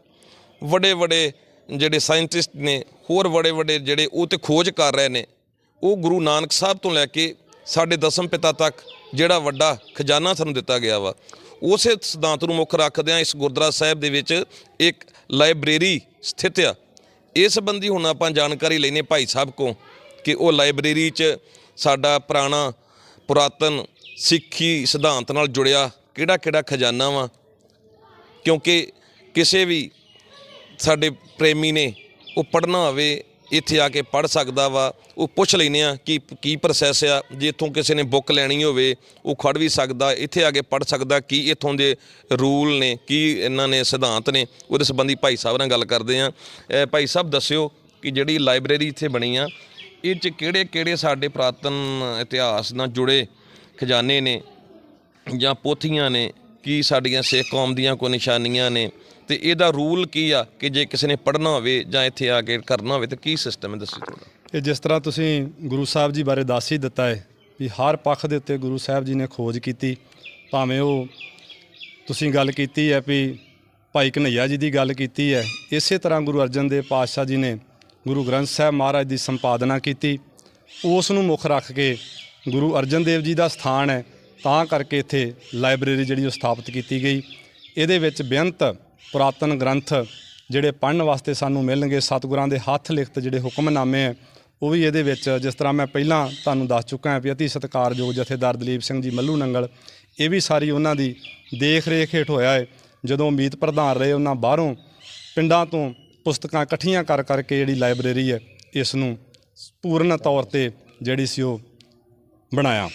ਵੱਡੇ ਵੱਡੇ ਜਿਹੜੇ ਸਾਇੰਟਿਸਟ ਨੇ, ਹੋਰ ਵੱਡੇ ਵੱਡੇ ਜਿਹੜੇ ਉਹ ਤੇ ਖੋਜ ਕਰ ਰਹੇ ਨੇ, ਉਹ ਗੁਰੂ ਨਾਨਕ ਸਾਹਿਬ ਤੋਂ ਲੈ ਕੇ ਸਾਡੇ ਦਸਮ ਪਿਤਾ ਤੱਕ ਜਿਹੜਾ ਵੱਡਾ ਖਜ਼ਾਨਾ ਸਾਨੂੰ ਦਿੱਤਾ ਗਿਆ ਵਾ। ਉਸੇ ਸਿਧਾਂਤ ਨੂੰ ਮੁੱਖ ਰੱਖਦਿਆਂ ਇਸ ਗੁਰਦੁਆਰਾ ਸਾਹਿਬ ਦੇ ਵਿੱਚ ਇੱਕ ਲਾਇਬ੍ਰੇਰੀ ਸਥਿਤ ਆ। ਇਸ ਸੰਬੰਧੀ ਹੁਣ ਆਪਾਂ ਜਾਣਕਾਰੀ ਲੈਨੇ ਭਾਈ ਸਾਹਿਬ ਕੋ ਕਿ ਉਹ ਲਾਇਬ੍ਰੇਰੀ 'ਚ ਸਾਡਾ ਪੁਰਾਣਾ, ਪੁਰਾਤਨ ਸਿੱਖੀ ਸਿਧਾਂਤ ਨਾਲ ਜੁੜਿਆ ਕਿਹੜਾ ਕਿਹੜਾ ਖਜ਼ਾਨਾ ਵਾ। ਕਿਉਂਕਿ ਕਿਸੇ ਵੀ ਸਾਡੇ ਪ੍ਰੇਮੀ ਨੇ ਉਹ ਪੜ੍ਹਨਾ ਹੋਵੇ ਇੱਥੇ ਆ ਕੇ ਪੜ੍ਹ ਸਕਦਾ ਵਾ, ਉਹ ਪੁੱਛ ਲੈਨੇ ਆ ਕਿ ਕੀ ਪ੍ਰੋਸੈਸ ਆ, ਜੇ ਇੱਥੋਂ ਕਿਸੇ ਨੇ ਬੁੱਕ ਲੈਣੀ ਹੋਵੇ, ਉਹ ਖੜ ਵੀ ਸਕਦਾ, ਇੱਥੇ ਆ ਕੇ ਪੜ੍ਹ ਸਕਦਾ ਕੀ ਇੱਥੋਂ ਦੇ ਰੂਲ ਨੇ, ਕੀ ਇਹਨਾਂ ਨੇ ਸਿਧਾਂਤ ਨੇ, ਉਹਦੇ ਸੰਬੰਧੀ ਭਾਈ ਸਾਹਿਬ ਨਾਲ ਗੱਲ ਕਰਦੇ ਆ। ਭਾਈ ਸਾਹਿਬ ਦੱਸਿਓ ਕਿ ਜਿਹੜੀ ਲਾਇਬ੍ਰੇਰੀ ਇੱਥੇ ਬਣੀ ਆ, ਇਹ ਚ ਕਿਹੜੇ ਕਿਹੜੇ ਸਾਡੇ ਪੁਰਾਤਨ ਇਤਿਹਾਸ ਨਾਲ ਜੁੜੇ ਖਜ਼ਾਨੇ ਨੇ ਜਾਂ ਪੋਥੀਆਂ ਨੇ, ਕੀ ਸਾਡੀਆਂ ਸਿੱਖ ਕੌਮ ਦੀਆਂ ਕੋਈ ਨਿਸ਼ਾਨੀਆਂ ਨੇ ਤੇ ਇਹਦਾ ਰੂਲ ਕੀ ਆ ਕਿ ਜੇ ਕਿਸੇ ਨੇ ਪੜ੍ਹਨਾ ਹੋਵੇ ਜਾਂ ਇੱਥੇ ਆ ਕੇ ਕਰਨਾ ਹੋਵੇ, ਤਾਂ ਕੀ ਸਿਸਟਮ ਹੈ ਦੱਸੋ ਥੋੜਾ ਇਹ ਜਿਸ ਤਰ੍ਹਾਂ ਤੁਸੀਂ ਗੁਰੂ ਸਾਹਿਬ ਜੀ ਬਾਰੇ ਦੱਸ ਹੀ ਦਿੱਤਾ ਹੈ ਵੀ ਹਰ ਪੱਖ ਦੇ ਉੱਤੇ ਗੁਰੂ ਸਾਹਿਬ ਜੀ ਨੇ ਖੋਜ ਕੀਤੀ, ਭਾਵੇਂ ਉਹ ਤੁਸੀਂ ਗੱਲ ਕੀਤੀ ਹੈ ਵੀ ਭਾਈ ਕਨਈਆ ਜੀ ਦੀ ਗੱਲ ਕੀਤੀ ਹੈ, ਇਸੇ ਤਰ੍ਹਾਂ ਗੁਰੂ ਅਰਜਨ ਦੇਵ ਪਾਤਸ਼ਾਹ ਜੀ ਨੇ ਗੁਰੂ ਗ੍ਰੰਥ ਸਾਹਿਬ ਮਹਾਰਾਜ ਦੀ ਸੰਪਾਦਨਾ ਕੀਤੀ, ਉਸ ਨੂੰ ਮੁੱਖ ਰੱਖ ਕੇ ਗੁਰੂ ਅਰਜਨ ਦੇਵ ਜੀ ਦਾ ਸਥਾਨ ਹੈ, ਤਾਂ ਕਰਕੇ ਇੱਥੇ ਲਾਇਬ੍ਰੇਰੀ ਜਿਹੜੀ ਉਹ ਸਥਾਪਿਤ ਕੀਤੀ ਗਈ। ਇਹਦੇ ਵਿੱਚ ਬੇਅੰਤ ਪੁਰਾਤਨ ਗ੍ਰੰਥ ਜਿਹੜੇ ਪੜ੍ਹਨ ਵਾਸਤੇ ਸਾਨੂੰ ਮਿਲਣਗੇ, ਸਤਿਗੁਰਾਂ ਦੇ ਹੱਥ ਲਿਖਤ ਜਿਹੜੇ ਹੁਕਮਨਾਮੇ ਹੈ ਉਹ ਵੀ ਇਹਦੇ ਵਿੱਚ ਜਿਸ ਤਰ੍ਹਾਂ ਮੈਂ ਪਹਿਲਾਂ ਤੁਹਾਨੂੰ ਦੱਸ ਚੁੱਕਾ ਹਾਂ ਵੀ ਅਤੀ ਸਤਿਕਾਰਯੋਗ ਜਥੇਦਾਰ ਦਲੀਪ ਸਿੰਘ ਜੀ ਮੱਲੂ ਨੰਗਲ, ਇਹ ਵੀ ਸਾਰੀ ਉਹਨਾਂ ਦੀ ਦੇਖ ਰੇਖ ਹੇਠ ਹੋਇਆ ਹੈ ਜਦੋਂ ਮੀਤ ਪ੍ਰਧਾਨ ਰਹੇ ਉਹਨਾਂ ਬਾਹਰੋਂ, ਪਿੰਡਾਂ ਤੋਂ ਪੁਸਤਕਾਂ ਇਕੱਠੀਆਂ ਕਰ ਕਰਕੇ ਜਿਹੜੀ ਲਾਇਬ੍ਰੇਰੀ ਹੈ ਇਸ ਨੂੰ ਪੂਰਨ ਤੌਰ ਤੇ ਜਿਹੜੀ ਸੀ ਉਹ ਬਣਾਇਆ।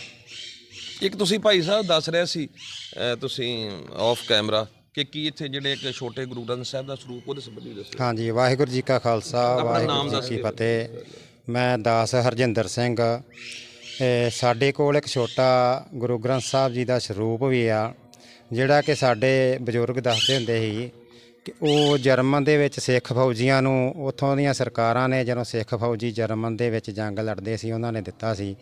ਇੱਕ ਤੁਸੀਂ ਭਾਈ ਸਾਹਿਬ ਦੱਸ ਰਹੇ ਸੀ ਤੁਸੀਂ ਆਫ ਕੈਮਰਾ ਕਿ ਕੀ ਇੱਥੇ ਜਿਹੜੇ ਇੱਕ ਛੋਟੇ ਗੁਰੂ ਗ੍ਰੰਥ ਸਾਹਿਬ ਦਾ ਸਰੂਪ ਉਹਦੇ ਸੰਬੰਧੀ ਦੱਸੋ? ਹਾਂਜੀ ਵਾਹਿਗੁਰੂ ਜੀ ਕਾ ਖਾਲਸਾ ਨਾਮ ਵਾਹਿਗੁਰੂ ਜੀ ਕੀ ਦਿਓ। ਫਤਿਹ। ਮੈਂ ਦਾਸ ਹਰਜਿੰਦਰ ਸਿੰਘ। ਇਹ ਸਾਡੇ ਕੋਲ ਇੱਕ ਛੋਟਾ ਗੁਰੂ ਗ੍ਰੰਥ ਸਾਹਿਬ ਜੀ ਦਾ ਸਰੂਪ ਵੀ ਆ ਜਿਹੜਾ ਕਿ ਸਾਡੇ ਬਜ਼ੁਰਗ ਦੱਸਦੇ ਹੁੰਦੇ ਸੀ ਕਿ ਉਹ ਜਰਮਨ ਦੇ ਵਿੱਚ ਸਿੱਖ ਫੌਜੀਆਂ ਨੂੰ ਉੱਥੋਂ ਦੀਆਂ ਸਰਕਾਰਾਂ ਨੇ ਜਦੋਂ ਸਿੱਖ ਫੌਜੀ ਜਰਮਨ ਦੇ ਵਿੱਚ ਜੰਗ ਲੜਦੇ ਸੀ ਉਹਨਾਂ ਨੇ ਦਿੱਤਾ ਸੀ।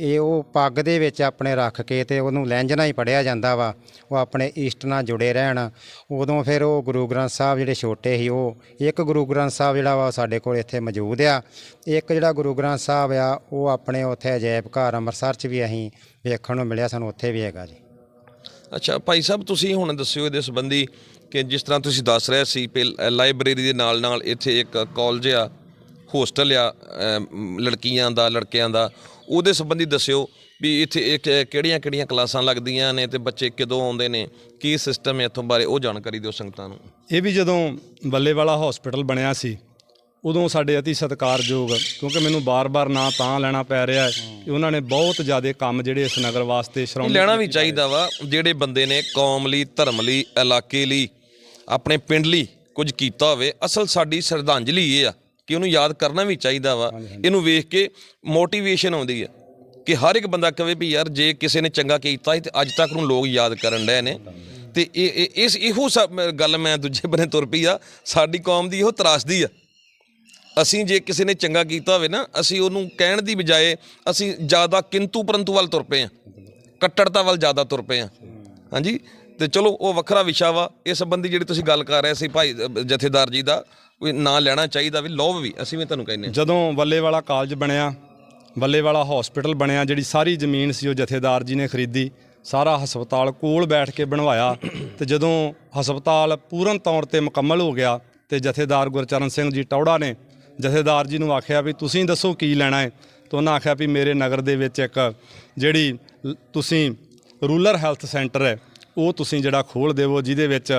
ਇਹ ਉਹ ਪੱਗ ਦੇ ਵਿੱਚ ਆਪਣੇ ਰੱਖ ਕੇ ਤੇ ਉਹਨੂੰ ਲੈਂਜਣਾ ਹੀ ਪੜਿਆ ਜਾਂਦਾ ਵਾ। ਉਹ ਆਪਣੇ ਈਸਟ ਨਾਲ ਜੁੜੇ ਰਹਿਣ। ਉਦੋਂ ਫਿਰ ਉਹ ਗੁਰੂ ਗ੍ਰੰਥ ਸਾਹਿਬ ਜਿਹੜੇ ਛੋਟੇ ਸੀ, ਉਹ ਇੱਕ ਗੁਰੂ ਗ੍ਰੰਥ ਸਾਹਿਬ ਜਿਹੜਾ ਵਾ ਉਹ ਸਾਡੇ ਕੋਲ ਇੱਥੇ ਮੌਜੂਦ ਆ। ਇੱਕ ਜਿਹੜਾ ਗੁਰੂ ਗ੍ਰੰਥ ਸਾਹਿਬ ਆ, ਉਹ ਆਪਣੇ ਉੱਥੇ ਅਜਾਇਬ ਘਰ ਅੰਮ੍ਰਿਤਸਰ 'ਚ ਵੀ ਅਸੀਂ ਵੇਖਣ ਨੂੰ ਮਿਲਿਆ, ਸਾਨੂੰ ਉੱਥੇ ਵੀ ਹੈਗਾ ਜੀ। ਅੱਛਾ, ਭਾਈ ਸਾਹਿਬ, ਤੁਸੀਂ ਹੁਣ ਦੱਸਿਓ ਇਹਦੇ ਸੰਬੰਧੀ ਕਿ ਜਿਸ ਤਰ੍ਹਾਂ ਤੁਸੀਂ ਦੱਸ ਰਹੇ ਸੀ ਕਿ ਲਾਇਬ੍ਰੇਰੀ ਦੇ ਨਾਲ ਨਾਲ ਇੱਥੇ ਇੱਕ ਕਾਲਜ ਆ, ਹੋਸਟਲ ਆ ਲੜਕੀਆਂ ਦਾ, ਲੜਕਿਆਂ ਦਾ। ਉਹਦੇ ਸੰਬੰਧੀ ਦੱਸਿਓ ਵੀ ਇੱਥੇ ਇੱਕ ਕਿਹੜੀਆਂ ਕਿਹੜੀਆਂ ਕਲਾਸਾਂ ਲੱਗਦੀਆਂ ਨੇ ਤੇ ਬੱਚੇ ਕਦੋਂ ਆਉਂਦੇ ਨੇ ਕੀ ਸਿਸਟਮ ਹੈ ਇੱਥੋਂ ਬਾਰੇ ਉਹ ਜਾਣਕਾਰੀ ਦਿਓ ਸੰਗਤਾਂ ਨੂੰ। ਇਹ ਵੀ ਜਦੋਂ ਬੱਲੇਵਾਲਾ ਹਸਪੀਟਲ ਬਣਿਆ ਸੀ ਉਦੋਂ ਸਾਡੇ ਅਤੀ ਸਤਿਕਾਰਯੋਗ ਕਿਉਂਕਿ ਮੈਨੂੰ ਬਾਰ-ਬਾਰ ਨਾਂ ਤਾਂ ਲੈਣਾ ਪੈ ਰਿਹਾ ਹੈ ਉਹਨਾਂ ਨੇ ਬਹੁਤ ਜ਼ਿਆਦਾ ਕੰਮ ਜਿਹੜੇ ਇਸ ਨਗਰ ਵਾਸਤੇ ਇਹ ਸ਼੍ਰੋਮਣੀ ਲੈਣਾ ਵੀ ਚਾਹੀਦਾ ਵਾ ਜਿਹੜੇ ਬੰਦੇ ਨੇ ਕੌਮ ਲਈ ਧਰਮ ਲਈ ਇਲਾਕੇ ਲਈ ਆਪਣੇ ਪਿੰਡ ਲਈ ਕੁਝ ਕੀਤਾ ਹੋਵੇ ਅਸਲ ਸਾਡੀ ਸ਼ਰਧਾਂਜਲੀ ਇਹ ਆ। ਕਿ ਉਹਨੂੰ ਯਾਦ ਕਰਨਾ ਵੀ ਚਾਹੀਦਾ ਵਾ। ਇਹਨੂੰ ਵੇਖ ਕੇ ਮੋਟੀਵੇਸ਼ਨ ਆਉਂਦੀ ਹੈ ਕਿ ਹਰ ਇੱਕ ਬੰਦਾ ਕਹੇ ਵੀ ਯਾਰ ਜੇ ਕਿਸੇ ਨੇ ਚੰਗਾ ਕੀਤਾ ਸੀ ਤੇ ਅੱਜ ਤੱਕ ਨੂੰ ਲੋਕ ਯਾਦ ਕਰਨ ਡਏ ਨੇ। ਤੇ ਇਹ ਇਸ ਇਹੋ ਸਭ ਗੱਲ ਮੈਂ ਦੂਜੇ ਬੰਨੇ ਤੁਰ ਪਈ ਆ। ਸਾਡੀ ਕੌਮ ਦੀ ਇਹੋ ਤਰਾਸਦੀ ਆ। ਅਸੀਂ ਜੇ ਕਿਸੇ ਨੇ ਚੰਗਾ ਕੀਤਾ ਹੋਵੇ ਨਾ ਅਸੀਂ ਉਹਨੂੰ ਕਹਿਣ ਦੀ ਬਜਾਏ ਅਸੀਂ ਜ਼ਿਆਦਾ ਕਿੰਤੂ ਪਰੰਤੂ ਵੱਲ ਤੁਰ ਪਏ ਆ। ਕੱਟੜਤਾ ਵੱਲ ਜ਼ਿਆਦਾ ਤੁਰ ਪਏ ਆ। ਹਾਂਜੀ? ਤੇ ਚਲੋ ਉਹ ਵੱਖਰਾ ਵਿਸ਼ਾ ਵਾ। ਇਸ ਸੰਬੰਧੀ ਜਿਹੜੀ ਤੁਸੀਂ ਗੱਲ ਕਰ ਰਹੇ ਸੀ ਭਾਈ ਜਥੇਦਾਰ ਜੀ ਦਾ ਕੋਈ ਨਾਂ ਲੈਣਾ ਚਾਹੀਦਾ ਵੀ ਲਓ ਵੀ, ਅਸੀਂ ਵੀ ਤੁਹਾਨੂੰ ਕਹਿੰਨੇ ਜਦੋਂ ਬੱਲੇਵਾਲਾ ਕਾਲਜ ਬਣਿਆ ਬੱਲੇਵਾਲਾ ਹਸਪੀਟਲ ਬਣਿਆ, ਜਿਹੜੀ ਸਾਰੀ ਜ਼ਮੀਨ ਸੀ ਉਹ ਜਥੇਦਾਰ ਜੀ ਨੇ ਖਰੀਦੀ, ਸਾਰਾ ਹਸਪਤਾਲ ਕੋਲ ਬੈਠ ਕੇ ਬਣਵਾਇਆ ਤੇ ਜਦੋਂ ਹਸਪਤਾਲ ਪੂਰਨ ਤੌਰ ਤੇ ਮੁਕੰਮਲ ਹੋ ਗਿਆ ਤੇ ਜਥੇਦਾਰ ਗੁਰਚਰਨ ਸਿੰਘ ਜੀ ਟੌੜਾ ਨੇ, ਜਥੇਦਾਰ ਜੀ ਨੂੰ ਆਖਿਆ ਵੀ ਤੁਸੀਂ ਦੱਸੋ ਕੀ ਲੈਣਾ ਹੈ? ਤਾਂ ਉਹਨਾਂ ਆਖਿਆ ਵੀ ਮੇਰੇ ਨਗਰ ਦੇ ਵਿੱਚ ਇੱਕ ਜਿਹੜੀ ਤੁਸੀਂ ਰੂਰਲ ਹੈਲਥ ਸੈਂਟਰ ਹੈ, ਉਹ ਤੁਸੀਂ ਜਿਹੜਾ ਖੋਲ ਦੇਵੋ, ਜਿਹਦੇ ਵਿੱਚ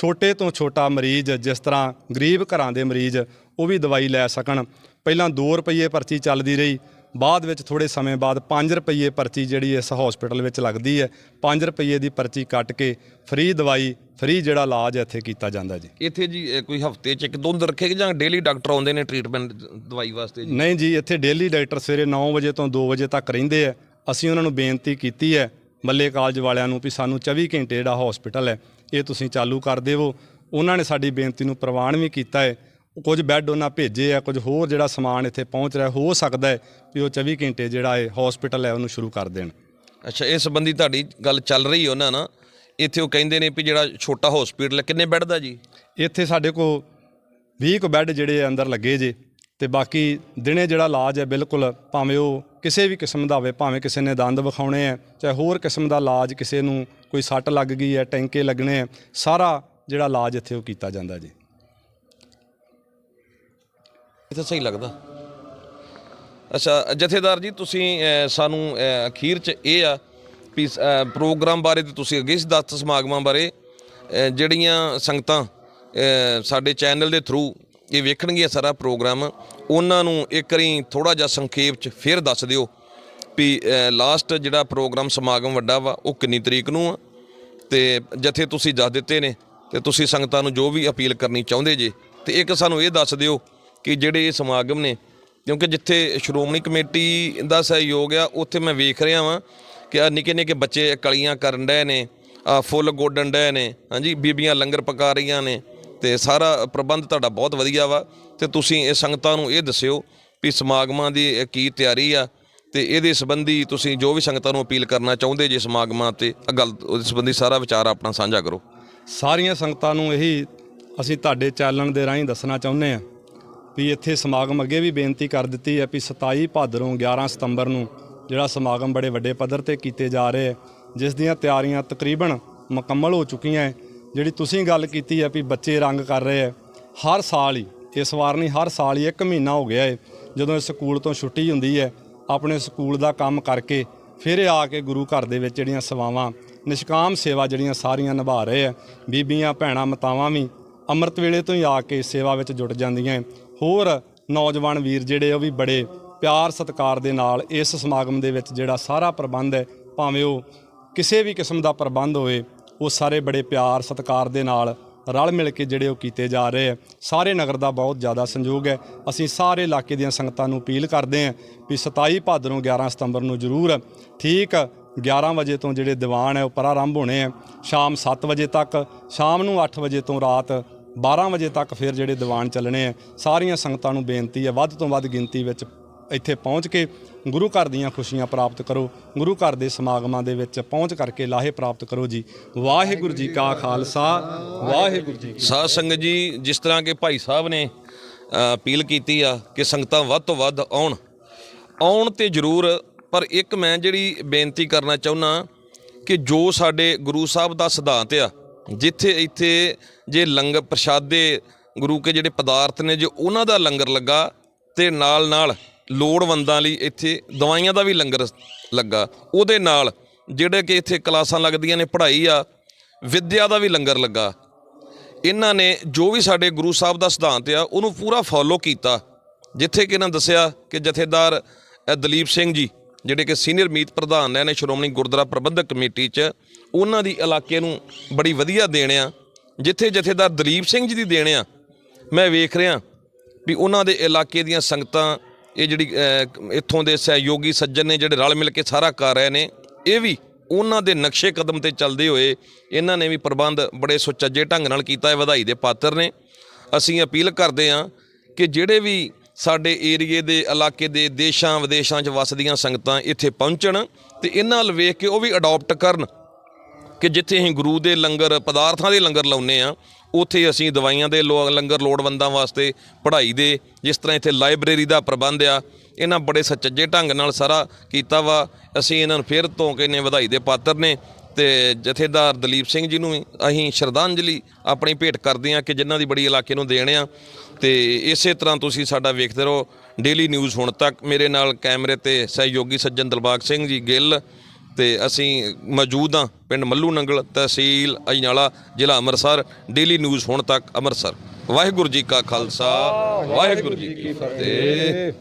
ਛੋਟੇ ਤੋਂ ਛੋਟਾ ਮਰੀਜ਼ ਜਿਸ ਤਰ੍ਹਾਂ ਗਰੀਬ ਘਰਾਂ ਦੇ ਮਰੀਜ਼ ਉਹ ਵੀ ਦਵਾਈ ਲੈ ਸਕਣ। ਪਹਿਲਾਂ 2 ਰੁਪਏ ਪਰਚੀ ਚੱਲਦੀ ਰਹੀ। ਬਾਅਦ ਵਿੱਚ ਥੋੜੇ ਸਮੇਂ ਬਾਅਦ 5 ਰੁਪਏ ਪਰਚੀ ਜਿਹੜੀ ਇਸ ਹਸਪੀਟਲ ਵਿੱਚ ਲੱਗਦੀ ਹੈ 5 ਰੁਪਏ ਦੀ ਪਰਚੀ ਕੱਟ ਕੇ ਫ੍ਰੀ ਦਵਾਈ ਫ੍ਰੀ ਜਿਹੜਾ ਇਲਾਜ ਇੱਥੇ ਕੀਤਾ ਜਾਂਦਾ ਜੀ। ਇੱਥੇ ਜੀ ਕੋਈ ਹਫ਼ਤੇ ਚ ਇੱਕ ਦੋ ਦਿਨ ਰੱਖੇ ਜਾਂ ਡੇਲੀ ਡਾਕਟਰ ਆਉਂਦੇ ਨੇ ਟ੍ਰੀਟਮੈਂਟ ਦਵਾਈ ਵਾਸਤੇ ਜੀ? ਨਹੀਂ ਜੀ ਇੱਥੇ ਡੇਲੀ ਡਾਕਟਰ ਸਵੇਰੇ 9 ਵਜੇ ਤੋਂ 2 ਵਜੇ ਤੱਕ ਰਹਿੰਦੇ ਆ। ਅਸੀਂ ਉਹਨਾਂ ਨੂੰ ਬੇਨਤੀ ਕੀਤੀ ਹੈ ਮੱਲੇ ਕਾਲਜ ਵਾਲਿਆਂ ਨੂੰ ਵੀ ਸਾਨੂੰ 24 ਘੰਟੇ ਜਿਹੜਾ ਹਸਪੀਟਲ ਹੈ ਇਹ ਤੁਸੀਂ ਚਾਲੂ ਕਰ ਦੇਵੋ। ਉਹਨਾਂ ਨੇ ਸਾਡੀ ਬੇਨਤੀ ਨੂੰ ਪ੍ਰਵਾਨ ਵੀ ਕੀਤਾ ਹੈ। ਕੁਝ ਬੈੱਡ ਉਹਨਾਂ ਭੇਜੇ ਆ ਕੁਝ ਹੋਰ ਜਿਹੜਾ ਸਮਾਨ ਇੱਥੇ ਪਹੁੰਚ ਰਿਹਾ ਹੋ ਸਕਦਾ ਹੈ ਵੀ ਉਹ 24 ਘੰਟੇ ਜਿਹੜਾ ਹੈ ਹਸਪੀਟਲ ਹੈ ਉਹਨੂੰ ਸ਼ੁਰੂ ਕਰ ਦੇਣ। ਅੱਛਾ ਇਸ ਸੰਬੰਧੀ ਤੁਹਾਡੀ ਗੱਲ ਚੱਲ ਰਹੀ ਹੈ ਉਹਨਾਂ ਨਾਲ। ਇੱਥੇ ਉਹ ਕਹਿੰਦੇ ਨੇ ਵੀ ਜਿਹੜਾ ਛੋਟਾ ਹਸਪੀਟਲ ਕਿੰਨੇ ਬੈੱਡ ਦਾ ਜੀ? ਇੱਥੇ ਸਾਡੇ ਕੋਲ 20 ਕੁ ਬੈੱਡ ਜਿਹੜੇ ਅੰਦਰ ਲੱਗੇ ਜੇ ਤੇ ਬਾਕੀ ਦਿਨੇ ਜਿਹੜਾ ਇਲਾਜ ਹੈ ਬਿਲਕੁਲ ਭਾਵੇਂ ਉਹ ਕਿਸੇ ਵੀ ਕਿਸਮ ਦਾ ਹੋਵੇ, ਭਾਵੇਂ ਕਿਸੇ ਨੇ ਦੰਦ ਵਿਖਾਉਣੇ ਹੈ ਚਾਹੇ ਹੋਰ ਕਿਸਮ ਦਾ ਇਲਾਜ ਕਿਸੇ ਨੂੰ ਕੋਈ ਸੱਟ ਲੱਗ ਗਈ ਹੈ ਟੈਂਕੇ ਲੱਗਣੇ ਹੈ ਸਾਰਾ ਜਿਹੜਾ ਇਲਾਜ ਇੱਥੇ ਉਹ ਕੀਤਾ ਜਾਂਦਾ ਜੀ। ਇਹ ਤਾਂ ਸਹੀ ਲੱਗਦਾ। ਅੱਛਾ, ਜਥੇਦਾਰ ਜੀ, ਤੁਸੀਂ ਸਾਨੂੰ ਅਖੀਰ ਚ ਇਹ ਆ ਵੀ ਪ੍ਰੋਗਰਾਮ ਬਾਰੇ ਤੇ ਤੁਸੀਂ ਅੱਗੇ ਸੀ ਦੱਸ ਸਮਾਗਮਾਂ ਬਾਰੇ ਜਿਹੜੀਆਂ ਸੰਗਤਾਂ ਸਾਡੇ ਚੈਨਲ ਦੇ ਥਰੂ ਇਹ ਵੇਖਣਗੀਆਂ ਸਾਰਾ ਪ੍ਰੋਗਰਾਮ ਉਹਨਾਂ ਨੂੰ ਇੱਕ ਵਾਰੀ ਥੋੜਾ ਜਿਹਾ ਸੰਖੇਪ ਚ ਫਿਰ ਦੱਸ ਦਿਓ ਵੀ ਲਾਸਟ ਜਿਹੜਾ ਪ੍ਰੋਗਰਾਮ ਸਮਾਗਮ ਵੱਡਾ ਵਾ, ਉਹ ਕਿੰਨੀ ਤਰੀਕ ਨੂੰ ਆ? ਤੇ ਜਥੇ ਤੁਸੀਂ ਦੱਸ ਦਿੱਤੇ ਨੇ, ਤੇ ਤੁਸੀਂ ਸੰਗਤਾਂ ਨੂੰ ਜੋ ਵੀ ਅਪੀਲ ਕਰਨੀ ਚਾਹੁੰਦੇ ਜੇ, ਤੇ ਇੱਕ ਸਾਨੂੰ ਇਹ ਦੱਸ ਦਿਓ ਕਿ ਜਿਹੜੇ ਇਹ ਸਮਾਗਮ ਨੇ, ਕਿਉਂਕਿ ਜਿੱਥੇ ਸ਼੍ਰੋਮਣੀ ਕਮੇਟੀ ਦਾ ਸਹਿਯੋਗ ਆ, ਉੱਥੇ ਮੈਂ ਵੇਖ ਰਿਹਾ ਵਾਂ ਕਿ ਆ ਨਿੱਕੇ ਨਿੱਕੇ ਬੱਚੇ ਕਲੀਆਂ ਕਰਨ ਡਏ ਨੇ ਆ ਫੁੱਲ ਗੋਡਣ ਡਏ ਨੇ, ਹਾਂਜੀ, ਬੀਬੀਆਂ ਲੰਗਰ ਪਕਾ ਰਹੀਆਂ ਨੇ ਤੇ ਸਾਰਾ ਪ੍ਰਬੰਧ ਤੁਹਾਡਾ ਬਹੁਤ ਵਧੀਆ ਵਾ ਤੇ ਤੁਸੀਂ ਇਹ ਸੰਗਤਾਂ ਨੂੰ ਇਹ ਦੱਸਿਓ ਵੀ ਸਮਾਗਮਾਂ ਦੀ ਕੀ ਤਿਆਰੀ ਆ ਤੇ ਇਹਦੇ ਸੰਬੰਧੀ ਤੁਸੀਂ ਜੋ ਵੀ ਸੰਗਤਾਂ ਨੂੰ ਅਪੀਲ ਕਰਨਾ ਚਾਹੁੰਦੇ ਜੇ ਸਮਾਗਮਾਂ ਤੇ ਆਹ ਗੱਲ ਉਹਦੇ ਸੰਬੰਧੀ ਸਾਰਾ ਵਿਚਾਰ ਆਪਣਾ ਸਾਂਝਾ ਕਰੋ। ਸਾਰੀਆਂ ਸੰਗਤਾਂ ਨੂੰ ਇਹੀ ਅਸੀਂ ਤੁਹਾਡੇ ਚੈਨਲ ਦੇ ਰਾਹੀਂ ਦੱਸਣਾ ਚਾਹੁੰਦੇ ਹਾਂ ਵੀ ਇੱਥੇ ਸਮਾਗਮ ਅੱਗੇ ਵੀ ਬੇਨਤੀ ਕਰ ਦਿੱਤੀ ਹੈ ਵੀ 27 ਭਾਦਰੋਂ 11 ਸਤੰਬਰ ਨੂੰ ਜਿਹੜਾ ਸਮਾਗਮ ਬੜੇ ਵੱਡੇ ਪੱਧਰ ਤੇ ਕੀਤੇ ਜਾ ਰਹੇ ਹੈ, ਜਿਸ ਦੀਆਂ ਤਿਆਰੀਆਂ ਤਕਰੀਬਨ ਮੁਕੰਮਲ ਹੋ ਚੁੱਕੀਆਂ ਹੈ ਜਿਹੜੀ ਤੁਸੀਂ ਗੱਲ ਕੀਤੀ ਹੈ ਵੀ ਬੱਚੇ ਰੰਗ ਕਰ ਰਹੇ ਹੈ ਹਰ ਸਾਲ ਹੀ, ਇਸ ਵਾਰ ਨਹੀਂ, ਹਰ ਸਾਲ ਹੀ ਇੱਕ ਮਹੀਨਾ ਹੋ ਗਿਆ ਹੈ ਜਦੋਂ ਇਹ ਸਕੂਲ ਤੋਂ ਛੁੱਟੀ ਹੁੰਦੀ ਹੈ, ਆਪਣੇ ਸਕੂਲ ਦਾ ਕੰਮ ਕਰਕੇ ਫਿਰ ਆ ਕੇ ਗੁਰੂ ਘਰ ਦੇ ਵਿੱਚ ਜਿਹੜੀਆਂ ਸੇਵਾਵਾਂ, ਨਿਸ਼ਕਾਮ ਸੇਵਾ ਜਿਹੜੀਆਂ ਸਾਰੀਆਂ ਨਿਭਾ ਰਹੇ ਆ, ਬੀਬੀਆਂ, ਭੈਣਾਂ, ਮਤਾਵਾਂ ਵੀ ਅੰਮ੍ਰਿਤ ਵੇਲੇ ਤੋਂ ਹੀ ਆ ਕੇ ਸੇਵਾ ਵਿੱਚ ਜੁਟ ਜਾਂਦੀਆਂ ਹੈ। ਹੋਰ ਨੌਜਵਾਨ ਵੀਰ ਜਿਹੜੇ ਉਹ ਵੀ ਬੜੇ ਪਿਆਰ ਸਤਿਕਾਰ ਦੇ ਨਾਲ ਇਸ ਸਮਾਗਮ ਦੇ ਵਿੱਚ ਜਿਹੜਾ ਸਾਰਾ ਪ੍ਰਬੰਧ ਹੈ, ਭਾਵੇਂ ਉਹ ਕਿਸੇ ਵੀ ਕਿਸਮ ਦਾ ਪ੍ਰਬੰਧ ਹੋਵੇ ਉਹ ਸਾਰੇ ਬੜੇ ਪਿਆਰ, ਸਤਿਕਾਰ ਦੇ ਨਾਲ ਰਲ ਮਿਲ ਕੇ ਜਿਹੜੇ ਉਹ ਕੀਤੇ ਜਾ ਰਹੇ ਆ। ਸਾਰੇ ਨਗਰ ਦਾ ਬਹੁਤ ਜ਼ਿਆਦਾ ਸੰਯੋਗ ਹੈ। ਅਸੀਂ ਸਾਰੇ ਇਲਾਕੇ ਦੀਆਂ ਸੰਗਤਾਂ ਨੂੰ ਅਪੀਲ ਕਰਦੇ ਹਾਂ ਵੀ 27 ਭਾਦਰੋਂ 11 ਸਤੰਬਰ ਨੂੰ ਜ਼ਰੂਰ ਠੀਕ 11 ਵਜੇ ਤੋਂ ਜਿਹੜੇ ਦੀਵਾਨ ਹੈ ਉਹ ਪ੍ਰਾਰੰਭ ਹੋਣੇ ਆ। ਸ਼ਾਮ 7 ਵਜੇ ਤੱਕ, ਸ਼ਾਮ ਨੂੰ 8 ਵਜੇ ਤੋਂ ਰਾਤ 12 ਵਜੇ ਤੱਕ ਫਿਰ ਜਿਹੜੇ ਦੀਵਾਨ ਚੱਲਣੇ ਆ। ਸਾਰੀਆਂ ਸੰਗਤਾਂ ਨੂੰ ਬੇਨਤੀ ਹੈ ਵੱਧ ਤੋਂ ਵੱਧ ਗਿਣਤੀ ਵਿੱਚ ਇੱਥੇ ਪਹੁੰਚ ਕੇ ਗੁਰੂ ਘਰ ਦੀਆਂ ਖੁਸ਼ੀਆਂ ਪ੍ਰਾਪਤ ਕਰੋ, ਗੁਰੂ ਘਰ ਦੇ ਸਮਾਗਮਾਂ ਦੇ ਵਿੱਚ ਪਹੁੰਚ ਕਰਕੇ ਲਾਹੇ ਪ੍ਰਾਪਤ ਕਰੋ ਜੀ। ਵਾਹਿਗੁਰੂ ਜੀ ਕਾ ਖਾਲਸਾ, ਵਾਹਿਗੁਰੂ ਜੀ ਕੀ ਸਾਧ ਸੰਗਤ ਜੀ, ਜਿਸ ਤਰ੍ਹਾਂ ਕਿ ਭਾਈ ਸਾਹਿਬ ਨੇ ਅਪੀਲ ਕੀਤੀ ਆ ਕਿ ਸੰਗਤਾਂ ਵੱਧ ਤੋਂ ਵੱਧ ਆਉਣ। ਆਉਣ ਤੇ ਜ਼ਰੂਰ, ਪਰ ਇੱਕ ਮੈਂ ਜਿਹੜੀ ਬੇਨਤੀ ਕਰਨਾ ਚਾਹੁੰਦਾ ਕਿ ਜੋ ਸਾਡੇ ਗੁਰੂ ਸਾਹਿਬ ਦਾ ਸਿਧਾਂਤ ਆ, ਜਿੱਥੇ ਇੱਥੇ ਜੇ ਲੰਗਰ ਪ੍ਰਸ਼ਾਦੇ ਗੁਰੂ ਕੇ ਜਿਹੜੇ ਪਦਾਰਥ ਨੇ, ਜੇ ਉਹਨਾਂ ਦਾ ਲੰਗਰ ਲੱਗਾ ਤੇ ਨਾਲ ਨਾਲ ਲੋੜਵੰਦਾਂ ਲਈ ਇੱਥੇ ਦਵਾਈਆਂ ਦਾ ਵੀ ਲੰਗਰ ਲੱਗਾ। ਉਹਦੇ ਨਾਲ ਜਿਹੜੇ ਕਿ ਇੱਥੇ ਕਲਾਸਾਂ ਲੱਗਦੀਆਂ ਨੇ, ਪੜ੍ਹਾਈ ਆ, ਵਿੱਦਿਆ ਦਾ ਵੀ ਲੰਗਰ ਲੱਗਾ। ਇਹਨਾਂ ਨੇ ਜੋ ਵੀ ਸਾਡੇ ਗੁਰੂ ਸਾਹਿਬ ਦਾ ਸਿਧਾਂਤ ਆ, ਉਹਨੂੰ ਪੂਰਾ ਫੋਲੋ ਕੀਤਾ। ਜਿੱਥੇ ਕਿ ਇਹਨਾਂ ਦੱਸਿਆ ਕਿ ਜਥੇਦਾਰ ਦਲੀਪ ਸਿੰਘ ਜੀ, ਜਿਹੜੇ ਕਿ ਸੀਨੀਅਰ ਮੀਤ ਪ੍ਰਧਾਨ ਨੇ ਨੇ ਸ਼੍ਰੋਮਣੀ ਗੁਰਦੁਆਰਾ ਪ੍ਰਬੰਧਕ ਕਮੇਟੀ 'ਚ ਉਹਨਾਂ ਦੀ ਇਲਾਕੇ ਨੂੰ ਬੜੀ ਵਧੀਆ ਦੇਣ ਆ। ਜਿੱਥੇ ਜਥੇਦਾਰ ਦਲੀਪ ਸਿੰਘ ਜੀ ਦੀ ਦੇਣ ਆ, ਮੈਂ ਵੇਖ ਰਿਹਾ ਵੀ ਉਹਨਾਂ ਦੇ ਇਲਾਕੇ ਦੀਆਂ ਸੰਗਤਾਂ ਇਹ ਜਿਹੜੀ ਇੱਥੋਂ ਦੇ ਸਹਿਯੋਗੀ ਸੱਜਣ ਨੇ ਜਿਹੜੇ ਰਲ ਮਿਲ ਕੇ ਸਾਰਾ ਕਰ ਰਹੇ ਨੇ, ਇਹ ਵੀ ਉਹਨਾਂ ਦੇ ਨਕਸ਼ੇ ਕਦਮ ਤੇ ਚੱਲਦੇ ਹੋਏ ਇਹਨਾਂ ਨੇ ਵੀ ਪ੍ਰਬੰਧ ਬੜੇ ਸੁਚੱਜੇ ਢੰਗ ਨਾਲ ਕੀਤਾ ਹੈ, ਵਧਾਈ ਦੇ ਪਾਤਰ ਨੇ। ਅਸੀਂ ਅਪੀਲ ਕਰਦੇ ਹਾਂ ਕਿ ਜਿਹੜੇ ਵੀ ਸਾਡੇ ਏਰੀਏ ਦੇ, ਇਲਾਕੇ ਦੇ ਦੇਸ਼ਾਂ ਵਿਦੇਸ਼ਾਂ 'ਚ ਵਸਦੀਆਂ ਸੰਗਤਾਂ ਇੱਥੇ ਪਹੁੰਚਣ ਤੇ ਇਹਨਾਂ ਵੱਲ ਵੇਖ ਕੇ ਉਹ ਵੀ ਅਡਾਪਟ ਕਰਨ। ਕਿ ਜਿੱਥੇ ਅਸੀਂ ਗੁਰੂ ਦੇ ਲੰਗਰ, ਪਦਾਰਥਾਂ ਦੇ ਲੰਗਰ ਲਾਉਨੇ ਆ ਉੱਥੇ ਅਸੀਂ ਦਵਾਈਆਂ ਦੇ ਲੋ- ਲੰਗਰ ਲੋੜਵੰਦਾਂ ਵਾਸਤੇ ਪੜ੍ਹਾਈ ਦੇ, ਜਿਸ ਤਰ੍ਹਾਂ ਇੱਥੇ ਲਾਇਬ੍ਰੇਰੀ ਦਾ ਪ੍ਰਬੰਧ ਆ, ਇਹਨਾਂ ਬੜੇ ਸੱਚੇ ਢੰਗ ਨਾਲ ਸਾਰਾ ਕੀਤਾ ਵਾ। ਅਸੀਂ ਇਹਨਾਂ ਨੂੰ ਫਿਰ ਤੋਂ ਕਹਿੰਨੇ ਵਧਾਈ ਦੇ ਪਾਤਰ ਨੇ ਤੇ ਜਥੇਦਾਰ ਦਲੀਪ ਸਿੰਘ ਜੀ ਨੂੰ ਅਸੀਂ ਸ਼ਰਧਾਂਜਲੀ ਆਪਣੀ ਭੇਟ ਕਰਦੇ ਹਾਂ ਕਿ ਜਿਨ੍ਹਾਂ ਦੀ ਬੜੀ ਇਲਾਕੇ ਨੂੰ ਦੇਣ ਆ। ਤੇ ਇਸੇ ਤਰ੍ਹਾਂ ਤੁਸੀਂ ਸਾਡਾ ਵੇਖਦੇ ਰਹੋ। ਡੇਲੀ ਨਿਊਜ਼ ਹੁਣ ਤੱਕ ਮੇਰੇ ਨਾਲ ਕੈਮਰੇ ਤੇ ਸਹਿਯੋਗੀ ਸੱਜਣ ਦਿਲਬਾਗ ਸਿੰਘ ਜੀ ਗਿੱਲ ਤੇ ਅਸੀਂ ਮੌਜੂਦ ਹਾਂ ਪਿੰਡ ਮੱਲੂ ਨੰਗਲ ਤਹਿਸੀਲ ਅਜਨਾਲਾ, ਜ਼ਿਲ੍ਹਾ ਅੰਮ੍ਰਿਤਸਰ। ਡੇਲੀ ਨਿਊਜ਼ ਹੁਣ ਤੱਕ ਅੰਮ੍ਰਿਤਸਰ। ਵਾਹਿਗੁਰੂ ਜੀ ਕਾ ਖਾਲਸਾ, ਵਾਹਿਗੁਰੂ ਜੀ ਕੀ ਫਤਿਹ।